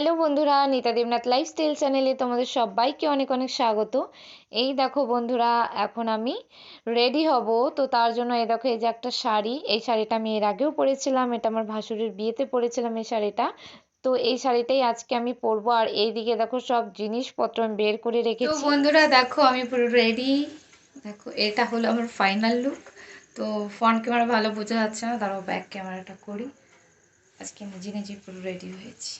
Hello বন্ধুরা নিতা Debnath lifestyle চ্যানেলে তোমাদের সবাইকে অনেক অনেক স্বাগত। এই দেখো বন্ধুরা এখন আমি রেডি হব। তো তার জন্য এই দেখো এই যে একটা শাড়ি এই শাড়িটা আমি এর আগেও পরেছিলাম। এটা আমার ভাসুরের বিয়েতে পরেছিলাম এই শাড়িটা। তো এই শাড়িটাই আজকে আমি পরবো। আর এইদিকে দেখো সব জিনিসপত্র আমি বের করে তো রেখেছি। বন্ধুরা দেখো আমি পুরো রেডি দেখো এটা হলো আমার ফাইনাল লুক তো ফ্রন্ট ক্যামেরা ভালো বোঝা যাচ্ছে না তারপর ব্যাক ক্যামেরাটা করি। আজকে নিজে নিজে পুরো রেডি হয়েছি।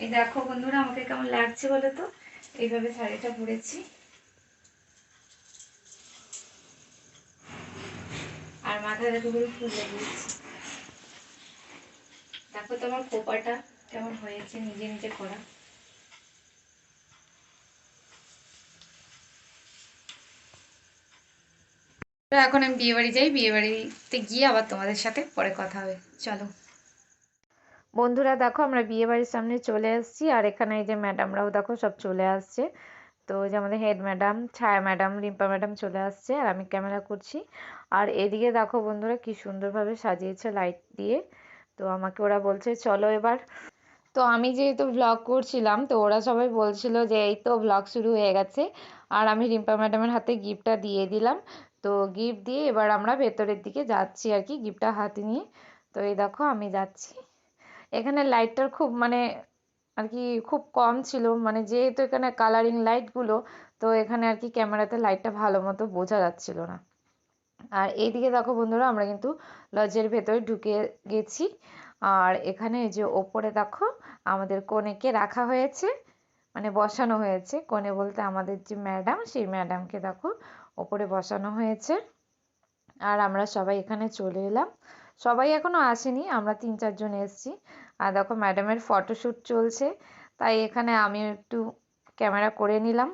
এই দেখো বন্ধুরা, আমাকে কেমন লাগছে বলো তো? এইভাবে শাড়িটা পরেছি। আর মাথায় দেখো ফুল লাগিয়েছি দেখো তোমার খোপাটা কেমন হয়েছে, নিজে নিজে করা। এখন আমি বিয়ে বাড়ি যাই বিয়ে বাড়িতে গিয়ে আবার তোমাদের সাথে পরে কথা হবে। চলো। বন্ধুরা দেখো আমরা বিয়ে বাড়ির সামনে চলে এসেছি, আর এখানে এই যে ম্যাডামরাও দেখো সব চলে আসছে। তো যে আমাদের head madam, Chhaya madam, Rimpa madam চলে আসছে, আর আমি ক্যামেরা করছি। আর এদিকে দেখো বন্ধুরা কি সুন্দরভাবে সাজিয়েছে লাইট দিয়ে। তো আমাকে ওরা বলছে, চলো এবার। তো আমি যেহেতু ব্লগ করছিলাম, তো ওরা সবাই বলছিল যে, এই তো ব্লগ শুরু হয়ে গেছে। আর আমি রিম্পা ম্যাডামের হাতে গিফটটা দিয়ে দিলাম। তো গিফট দিয়ে এবার আমরা ভেতরের দিকে যাচ্ছি আর কি গিফটটা হাতে নিয়ে। তো এই দেখো আমি যাচ্ছি। এখানে লাইটটার খুব মানে আর কি খুব কম ছিল। মানে যেহেতু এখানে কালারিং লাইটগুলো তো এখানে আর কি ক্যামেরাতে লাইটটা ভালো মতো বোঝা যাচ্ছিল না। আর এইদিকে দেখো বন্ধুরা, আমরা কিন্তু লজের ভেতরে ঢুকে গেছি। আর এখানে যে ওপরে দেখো, আমাদের কনেকে রাখা হয়েছে মানে বসানো হয়েছে। কনে বলতে আমাদের যে ম্যাডাম সেই ম্যাডামকে দেখো, ওপরে বসানো হয়েছে। আর আমরা সবাই এখানে চলে এলাম। সবাই এখনও আসেনি, আমরা তিন চারজন এসেছি। আর দেখো ম্যাডামের ফটোশ্যুট চলছে, তাই এখানে আমি একটু ক্যামেরা করে নিলাম।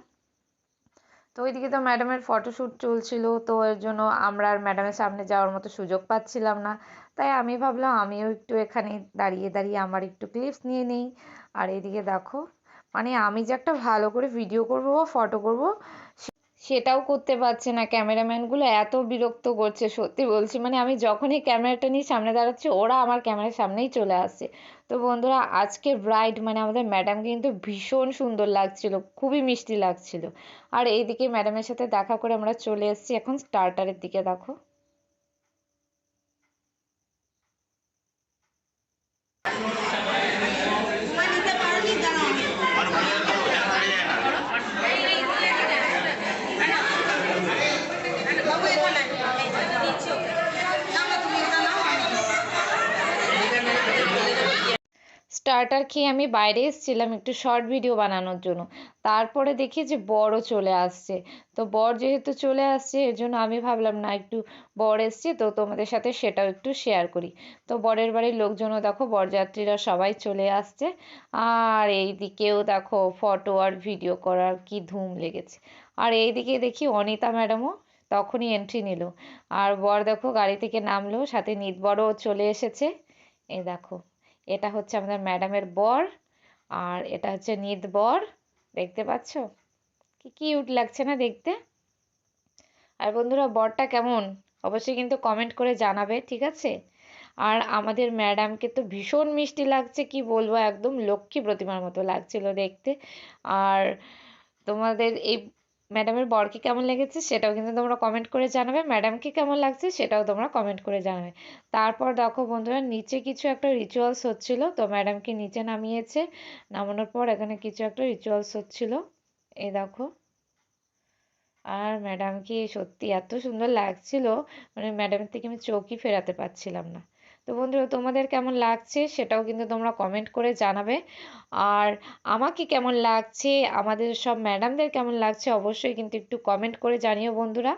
তো ওইদিকে তো ম্যাডামের ফটোশ্যুট চলছিল, তো এর জন্য আমরা আর ম্যাডামের সামনে যাওয়ার মতো সুযোগ পাচ্ছিলাম না। তাই আমি ভাবলাম আমিও একটু এখানে দাঁড়িয়ে দাঁড়িয়ে আমার একটু ক্লিপস নিয়ে নিই। আর এদিকে দেখো মানে আমি যে একটা ভালো করে ভিডিও করব বা ফটো করব সেটাও করতে পারছে না ক্যামেরাম্যানগুলো এত বিরক্ত করছে, সত্যি বলছি। মানে আমি যখনই ক্যামেরাটা নিয়ে সামনে দাঁড়াচ্ছি, ওরা আমার ক্যামেরার সামনেই চলে আসছে তো বন্ধুরা, আজকে ব্রাইড মানে আমাদের ম্যাডামকে কিন্তু ভীষণ সুন্দর লাগছিল, খুবই মিষ্টি লাগছিল। আর এইদিকে ম্যাডামের সাথে দেখা করে আমরা চলে এসেছি, এখন স্টার্টারের দিকে, দেখো। স্টার্টার খেয়ে আমি বাইরে এসেছিলাম একটু শর্ট ভিডিও বানানোর জন্য। তারপরে দেখি যে বরও চলে আসছে। তো বর যেহেতু চলে আসছে, এর জন্য আমি ভাবলাম, না, একটু বর এসছে, তো তোমাদের সাথে সেটাও একটু শেয়ার করি। তো বরের বাড়ির লোকজনও দেখো, বরযাত্রীরা সবাই চলে আসছে। আর এই দিকেও দেখো ফটো আর ভিডিও করার কি ধুম লেগেছে। আর এইদিকে দেখি অনিতা ম্যাডামও তখনই এন্ট্রি নিল। আর বর দেখো, গাড়ি থেকে নামলো, সাথে নিত বড়ও চলে এসেছে। এই দেখো। এটা হচ্ছে আমাদের ম্যাডামের বর, আর এটা হচ্ছে নিত বর, দেখতে পাচ্ছ? কি কিউট লাগছে না দেখতে? আর বন্ধুরা, বরটা কেমন? অবশ্যই কিন্তু কমেন্ট করে জানাবে, ঠিক আছে? আর আমাদের ম্যাডামকে তো ভীষণ মিষ্টি লাগছে, কি বলব? একদম লক্ষ্মী প্রতিমার মতো লাগছিল দেখতে। আর তোমাদের এই ম্যাডামের বরকে কেমন লেগেছে সেটাও কিন্তু তোমরা কমেন্ট করে জানাবে। ম্যাডামকে কেমন লাগছে সেটাও তোমরা কমেন্ট করে জানাবে। তারপর দেখো বন্ধুরা, নিচে কিছু একটা রিচুয়ালস হচ্ছিল, তো ম্যাডামকে নিচে নামিয়েছে। নামানোর পর এখানে কিছু একটা রিচুয়ালস হচ্ছিল। এই দেখো। আর ম্যাডামকে সত্যি এত সুন্দর লাগছিল মানে ম্যাডামের থেকে আমি চোখই ফেরাতে পারছিলাম না। তো বন্ধুরা, তোমাদের কেমন লাগছে সেটাও কিন্তু তোমরা কমেন্ট করে জানাবে। আর আমাকে কেমন লাগছে, আমাদের সব ম্যাডামদের কেমন লাগছে অবশ্যই কিন্তু একটু কমেন্ট করে জানিও বন্ধুরা।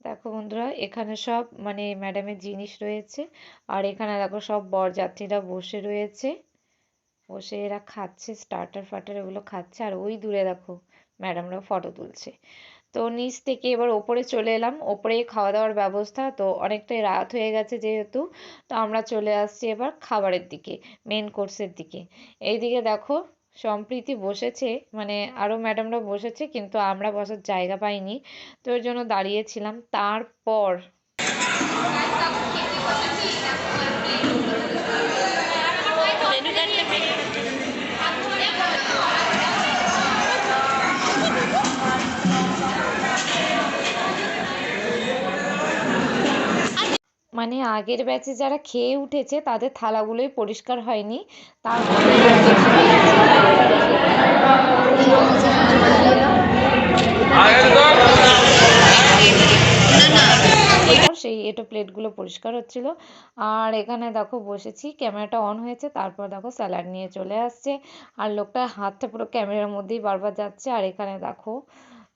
দেখো বন্ধুরা, এখানে সব মানে ম্যাডামের জিনিস রয়েছে। আর এখানে দেখো সব বরযাত্রীরা বসে রয়েছে। বসে এরা খাচ্ছে স্টার্টার ফাটার এগুলো খাচ্ছে। আর ওই দূরে দেখো ম্যাডামরা ফটো তুলছে। তো নিচ থেকে এবার ওপরে চলে এলাম। ওপরে খাওয়া দাওয়ার ব্যবস্থা, তো অনেকটাই রাত হয়ে গেছে যেহেতু। তো আমরা চলে আসছি এবার খাবারের দিকে মেন কোর্সের দিকে। এইদিকে দেখো, সম্প্রীতি বসেছে মানে আরও ম্যাডামরা বসেছে, কিন্তু আমরা বসার জায়গা পাইনি। তো ওর জন্য দাঁড়িয়েছিলাম। তারপর মানে আগের ব্যাচে যারা খেয়ে উঠেছে, তাদের থালাগুলোই পরিষ্কার হয়নি। তারপরে সেই এটো প্লেটগুলো পরিষ্কার হচ্ছিল। আর এখানে দেখো বসেছি, ক্যামেরাটা অন হয়েছে, তারপর দেখো স্যালাড নিয়ে চলে আসছে। আর লোকটা হাতটা পুরো ক্যামেরার মধ্যেই বারবার যাচ্ছে। আর এখানে দেখো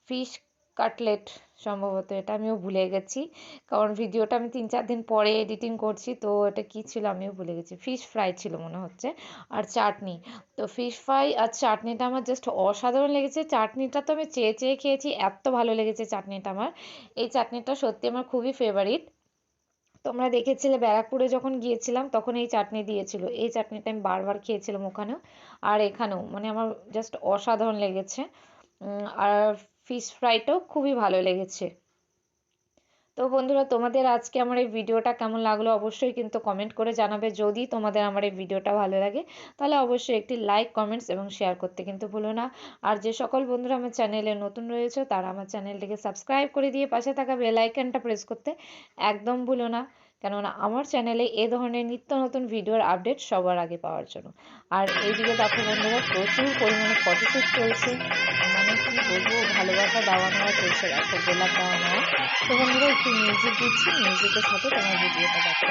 ফিশ কাটলেট সম্ভবত এটা আমিও ভুলে গেছি। কারণ ভিডিওটা আমি তিন চার দিন পরে এডিটিং করছি, তো এটা কি ছিল আমিও ভুলে গেছি। ফিশ ফ্রাই ছিল মনে হচ্ছে, আর চাটনি। তো ফিশ ফ্রাই আর চাটনিটা আমার জাস্ট অসাধারণ লেগেছে। চাটনিটা তো আমি চেয়ে চেয়ে খেয়েছি, এত ভালো লেগেছে চাটনিটা আমার। এই চাটনিটা সত্যি আমার খুবই ফেভারিট তোমরা দেখেছিলে ব্যারাকপুরে যখন গিয়েছিলাম, তখন এই চাটনি দিয়েছিল। এই চাটনিটা আমি বারবার খেয়েছিলাম ওখানেও। আর এখানেও মানে আমার জাস্ট অসাধারণ লেগেছে। আর ফিশ ফ্রাইটাও খুবই ভালো লেগেছে। তো বন্ধুরা, তোমাদের আজকে আমার এই ভিডিওটা কেমন লাগল অবশ্যই কিন্তু কমেন্ট করে জানাবে। যদি তোমাদের আমার এই ভিডিওটা ভালো লাগে, তাহলে অবশ্যই একটি লাইক কমেন্টস এবং শেয়ার করতে কিন্তু ভুলো না। আর যে সকল বন্ধুরা আমার চ্যানেলে নতুন রয়েছে, তারা আমার চ্যানেলটিকে সাবস্ক্রাইব করে দিয়ে পাশে থাকা বেল আইকনটা প্রেস করতে একদম ভুলো না। কেননা আমার চ্যানেলে এ ধরনের নিত্য নতুন ভিডিওর আপডেট সবার আগে পাওয়ার জন্য। আর এইদিকে দেখো বন্ধুরা, প্রচুর পরিমাণে ফটোশ্যুট চলছে। মানে কি বলব, ভালোবাসা দেওয়া নেওয়া চলছে দেখো গোলাপ দেওয়া নেওয়া তো বন্ধুরা, একটু মিউজিক দিচ্ছি মিউজিকের সাথে তোমার ভিডিওটা দেখো।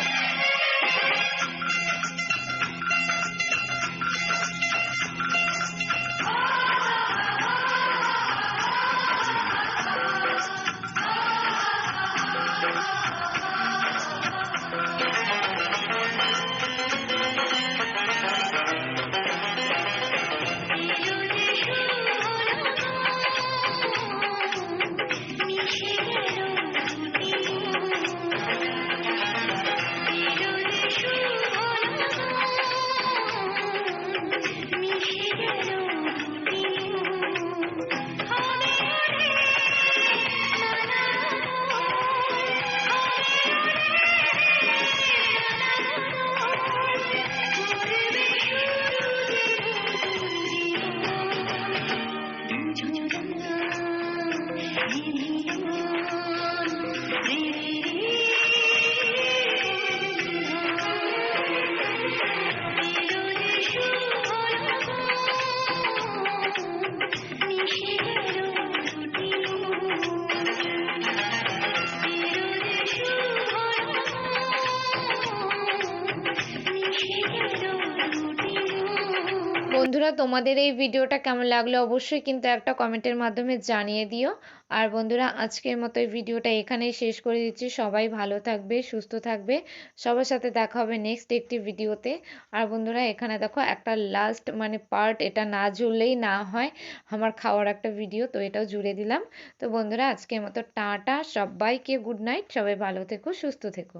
বন্ধুরা, তোমাদের এই ভিডিওটা কেমন লাগল অবশ্যই কিন্তু একটা কমেন্টের মাধ্যমে জানিয়ে দিও। আর বন্ধুরা, আজকের মতো এই ভিডিওটা এখানেই শেষ করে দিচ্ছি। সবাই ভালো থাকবে, সুস্থ থাকবে। সবার সাথে দেখা হবে নেক্সট একটি ভিডিওতে। আর বন্ধুরা, এখানে দেখো একটা লাস্ট মানে পার্ট এটা না জুড়লেই না হয় আমার খাওয়ার একটা ভিডিও তো এটাও জুড়ে দিলাম। তো বন্ধুরা, আজকের মতো টাটা, সবাইকে গুড নাইট সবাই ভালো থেকো, সুস্থ থেকো।